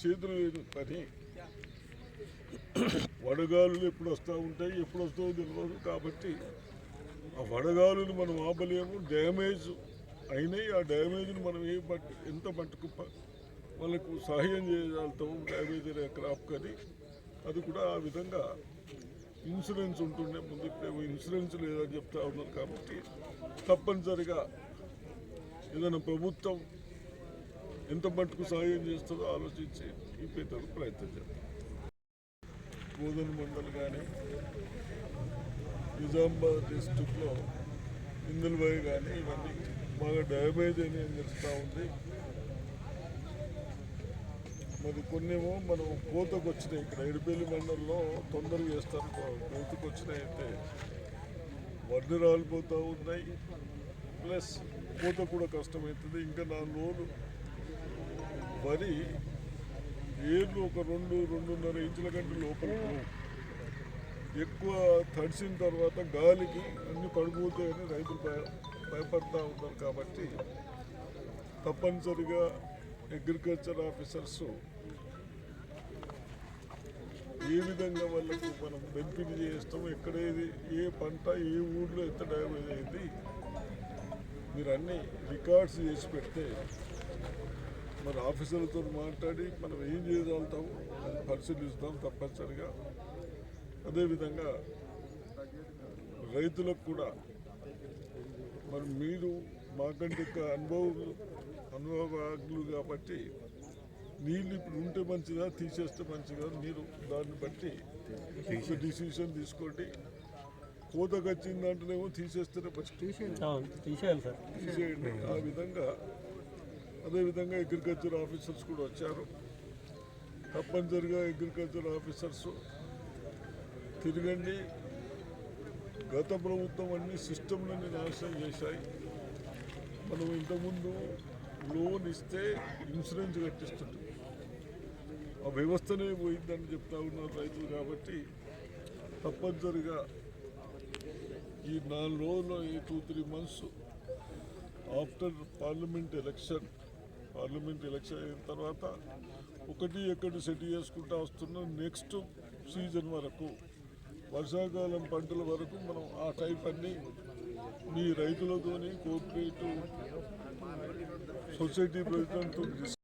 చేతులు లేదు పని? వడగాలులు ఎప్పుడు వస్తూ ఉంటాయి ఎప్పుడు వస్తాయో తెలియదు కాబట్టి ఆ వడగాలును మనం ఆపలేము. డ్యామేజ్ అయినాయి. ఆ డ్యామేజ్ని మనం ఏ పట్టు ఎంత పట్టుకు వాళ్ళకు సహాయం చేయగలుగుతాము డ్యామేజ్ అనే క్రాప్ కానీ అది కూడా ఆ విధంగా ఇన్సూరెన్స్ ఉంటుండే. ముందు ఇన్సూరెన్స్ లేదని చెప్తా ఉన్నారు కాబట్టి తప్పనిసరిగా ఏదైనా ప్రభుత్వం ఎంత మట్టుకు సహాయం చేస్తుందో ఆలోచించి ఇప్పేందుకు ప్రయత్నం చేద్దాం. బోధన మండలి కానీ నిజామాబాద్ డిస్టిక్లో ఇందులబాయి కానీ ఇవన్నీ బాగా డ్యామేజ్ అని తెలుస్తూ ఉంది. మరి కొన్నేమో మనం కోతకు వచ్చినాయి ఇక్కడ ఎడిపల్లి మండలంలో తొందరగా చేస్తారు కోతకు వచ్చినాయి అయితే వడ్లు రాలిపోతూ ఉన్నాయి. ప్లస్ కోత కూడా కష్టమవుతుంది. ఇంకా నాలుగు రోజులు మరి ఏళ్ళు ఒక రెండు రెండున్నర ఇంచుల కంటే లోపల ఎక్కువ తడిసిన తర్వాత గాలికి అన్ని పడిపోతాయని రైతులు భయ భయపడతా ఉన్నారు కాబట్టి తప్పనిసరిగా అగ్రికల్చర్ ఆఫీసర్స్ ఏ విధంగా వాళ్ళకు మనం బెనిఫిట్ చేస్తాం ఎక్కడేది ఏ పంట ఏ ఊర్లో ఎంత డ్యామేజ్ అయింది మీరు అన్ని రికార్డ్స్ చేసి పెడితే మరి ఆఫీసర్లతో మాట్లాడి మనం ఏం చేయగలుగుతాం? అది పరిశీలిస్తాం తప్పనిసరిగా. అదేవిధంగా రైతులకు కూడా మరి మీరు మాకంటే అనుభవం అనుభవజ్ఞులు కాబట్టి నీళ్ళు ఇప్పుడు ఉంటే మంచిదా తీసేస్తే మంచిదా మీరు దాన్ని బట్టి డిసిషన్ తీసుకోండి. కోతకు వచ్చిందంటేనేమో తీసేస్తేనే ఫస్ట్ తీసేయండి. ఆ విధంగా అదేవిధంగా అగ్రికల్చర్ ఆఫీసర్స్ కూడా వచ్చారు. తప్పనిసరిగా అగ్రికల్చర్ ఆఫీసర్స్ తిరగండి. గత ప్రభుత్వం అన్ని సిస్టమ్లన్నీ నాశనం చేశాయి. మనం ఇంతకుముందు లోన్ ఇస్తే ఇన్సూరెన్స్ కట్టిస్తుంటాం. ఆ వ్యవస్థనే పోయిందని చెప్తా ఉన్నారు రైతులు కాబట్టి తప్పనిసరిగా ఈ నాలుగు రోజులు ఈ two three months after parliament election parliament election అయిన తర్వాత ఒకటి ఎక్కడ సెట్ చేసుకుంటా వస్తున్న నెక్స్ట్ సీజన్ వరకు వర్షాకాలం పంటల వరకు మనం ఆ టైప్ అన్ని మీ రైతులతోని కోఆపరేటివ్ సొసైటీ ప్రెసిడెంట్